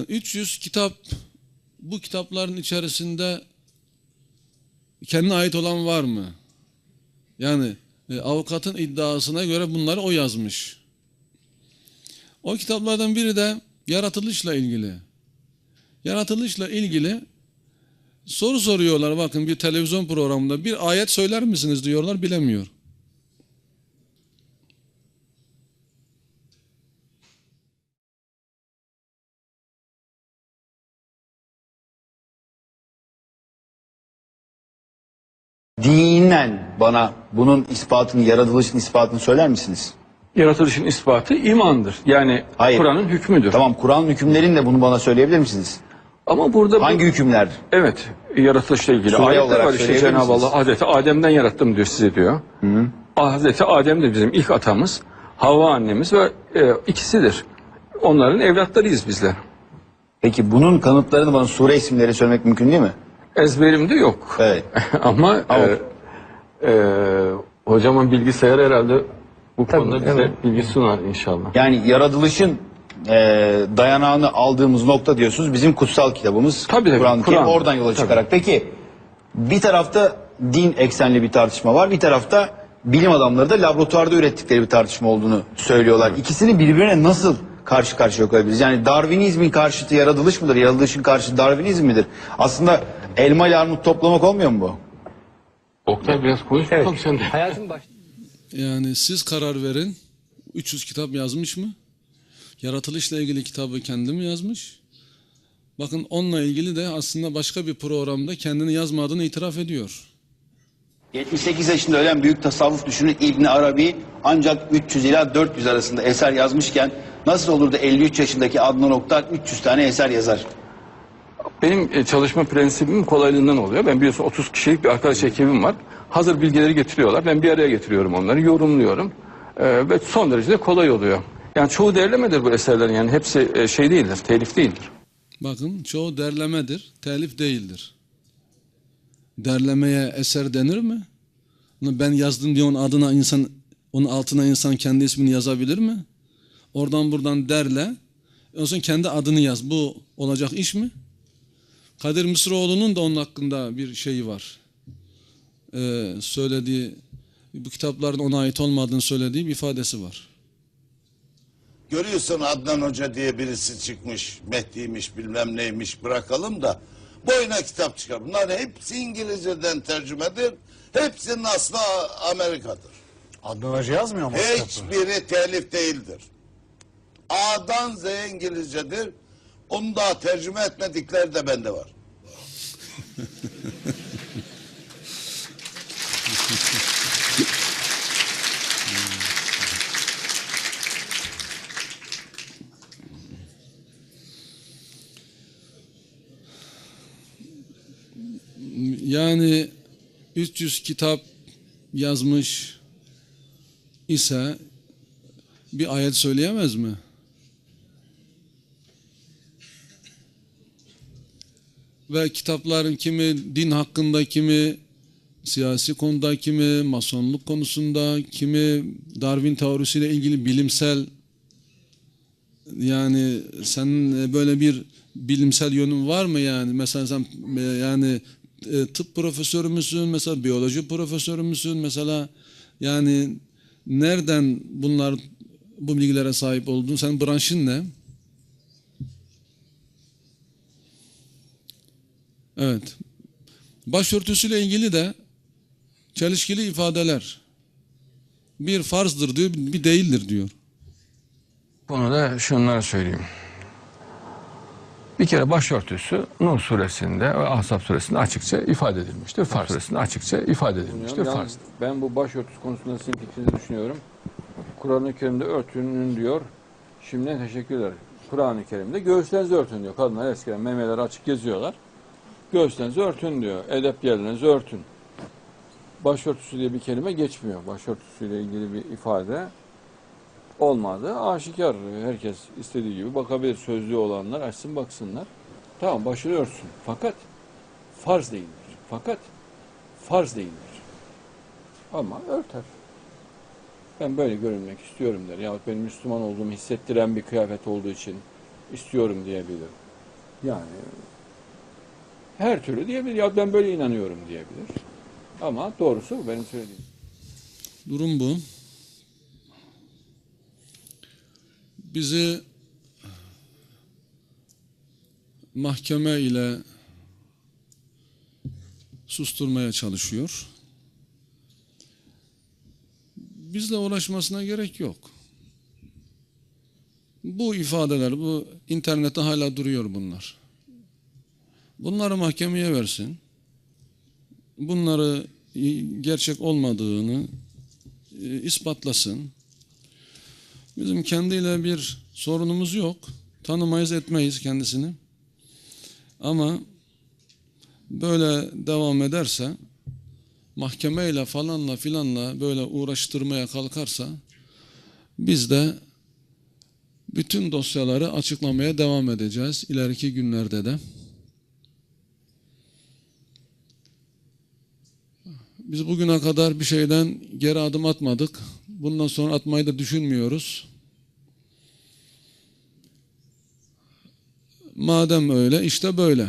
300 kitap bu kitapların içerisinde kendine ait olan var mı? Yani e, avukatın iddiasına göre bunları o yazmış. O kitaplardan biri de yaratılışla ilgili. Yaratılışla ilgili soru soruyorlar bakın bir televizyon programında bir ayet söyler misiniz diyorlar bilemiyor. Dinen bana bunun ispatını, yaratılışın ispatını söyler misiniz? Yaratılışın ispatı imandır. Yani Hayır. Kur'an'ın hükmüdür. Tamam Kur'an hükümlerini bunu bana söyleyebilir misiniz? Ama burada bu- Hangi hükümler? evet yaratılışla ilgili Sure ayetler olarak var işte söyleyebilir Cenab-ı misiniz? Allah Hazreti Adem'den yarattım diyor size diyor. Hazreti Adem de bizim ilk atamız. Havva annemiz ve e, ikisidir. Onların evlatlarıyız bizler. Peki bunun kanıtlarını bana sure isimleri söylemek mümkün değil mi? Ezberimde yok. Evet. Ama e, e, hocamın bilgisayar herhalde bu konuda bize bilgi sunar inşallah. Yani yaratılışın e, dayanağını aldığımız nokta diyorsunuz bizim kutsal kitabımız Tabii, tabii, Kur'an-ı Kerim Kur'an. oradan yola Tabii. çıkarak. Peki bir tarafta din eksenli bir tartışma var bir tarafta bilim adamları da laboratuvarda ürettikleri bir tartışma olduğunu söylüyorlar. İkisini birbirine nasıl karşı karşıya koyabiliriz? Yani Darwinizmin karşıtı yaratılış mıdır? Yaratılışın karşıtı Darwinizm midir? Aslında elma ile armut toplamak olmuyor mu bu? Oktay biraz konuş bakalım sen de. Hayatın baş... Yani siz karar verin. 300 kitap yazmış mı? Yaratılışla ilgili kitabı kendi mi yazmış? Bakın onunla ilgili de aslında başka bir programda kendini yazmadığını itiraf ediyor. 78 yaşında ölen büyük tasavvuf düşünür İbn Arabi ancak 300 ila 400 arasında eser yazmışken nasıl olur da 53 yaşındaki Adnan Oktar 300 tane eser yazar? Benim e, çalışma prensibim kolaylığından oluyor. Ben biliyorsun 30 kişilik bir arkadaş ekibim var. Hazır bilgileri getiriyorlar. Ben bir araya getiriyorum onları, yorumluyorum. Ee, ve son derece de kolay oluyor. Yani çoğu derlemedir bu eserlerin. Yani hepsi e, şey değildir, telif değildir. Bakın çoğu derlemedir, telif değildir. Derlemeye eser denir mi? Ben yazdım diye onun adına insan, onun altına insan kendi ismini yazabilir mi? Oradan buradan derle, ondan sonra kendi adını yaz. Bu olacak iş mi? Kadir Mısıroğlu'nun da onun hakkında bir şeyi var. Ee, söylediği, bu kitapların ona ait olmadığını söylediği bir ifadesi var. Görüyorsun Adnan Hoca diye birisi çıkmış. Mehdi'ymiş bilmem neymiş bırakalım da. Boyuna kitap çıkar. Bunlar hepsi İngilizceden tercümedir. Hepsinin aslı Amerika'dır. Adnan Hoca yazmıyor mu? Hiçbiri telif değildir. A'dan Z'ye İngilizcedir. Onu daha tercüme etmedikleri de bende var. Yani 300 kitap yazmış ise bir ayet söyleyemez mi? Ve kitapların kimi din hakkında, kimi siyasi konuda, kimi masonluk konusunda, kimi Darwin teorisiyle ilgili bilimsel yani senin böyle bir bilimsel yönün var mı yani? Mesela sen e, yani e, tıp profesörü müsün? Mesela biyoloji profesörü müsün? Mesela yani nereden bunlar bu bilgilere sahip oldun? Senin branşın ne? Evet. Başörtüsüyle ilgili de çelişkili ifadeler. Bir farzdır diyor, bir değildir diyor. Bunu da şunları söyleyeyim. Bir kere başörtüsü Nur suresinde ve Ahzab suresinde açıkça ifade edilmiştir. Farz suresinde açıkça ifade edilmiştir. Farz. Ben bu başörtüsü konusunda sizin fikrinizi düşünüyorum. Kur'an-ı Kerim'de örtünün diyor. Şimdi teşekkürler. Kur'an-ı Kerim'de göğüslerinizi örtün diyor. Kadınlar eskiden memeleri açık geziyorlar. Göğüslerinizi örtün diyor. Edep yerlerinizi örtün. Başörtüsü diye bir kelime geçmiyor. Başörtüsüyle ilgili bir ifade olmadı. Aşikar herkes istediği gibi bakabilir. Sözlü olanlar açsın baksınlar. Tamam başını örtsün. Fakat farz değildir. Fakat farz değildir. Ama örter. Ben böyle görünmek istiyorum der. Yahut benim Müslüman olduğumu hissettiren bir kıyafet olduğu için istiyorum diyebilir. Yani her türlü diyebilir. Ya ben böyle inanıyorum diyebilir. Ama doğrusu bu benim söylediğim. Durum bu. Bizi mahkeme ile susturmaya çalışıyor. Bizle uğraşmasına gerek yok. Bu ifadeler, bu internette hala duruyor bunlar. Bunları mahkemeye versin. Bunları gerçek olmadığını e, ispatlasın. Bizim kendiyle bir sorunumuz yok. Tanımayız etmeyiz kendisini. Ama böyle devam ederse mahkemeyle falanla filanla böyle uğraştırmaya kalkarsa biz de bütün dosyaları açıklamaya devam edeceğiz ileriki günlerde de. Biz bugüne kadar bir şeyden geri adım atmadık. Bundan sonra atmayı da düşünmüyoruz. Madem öyle işte böyle.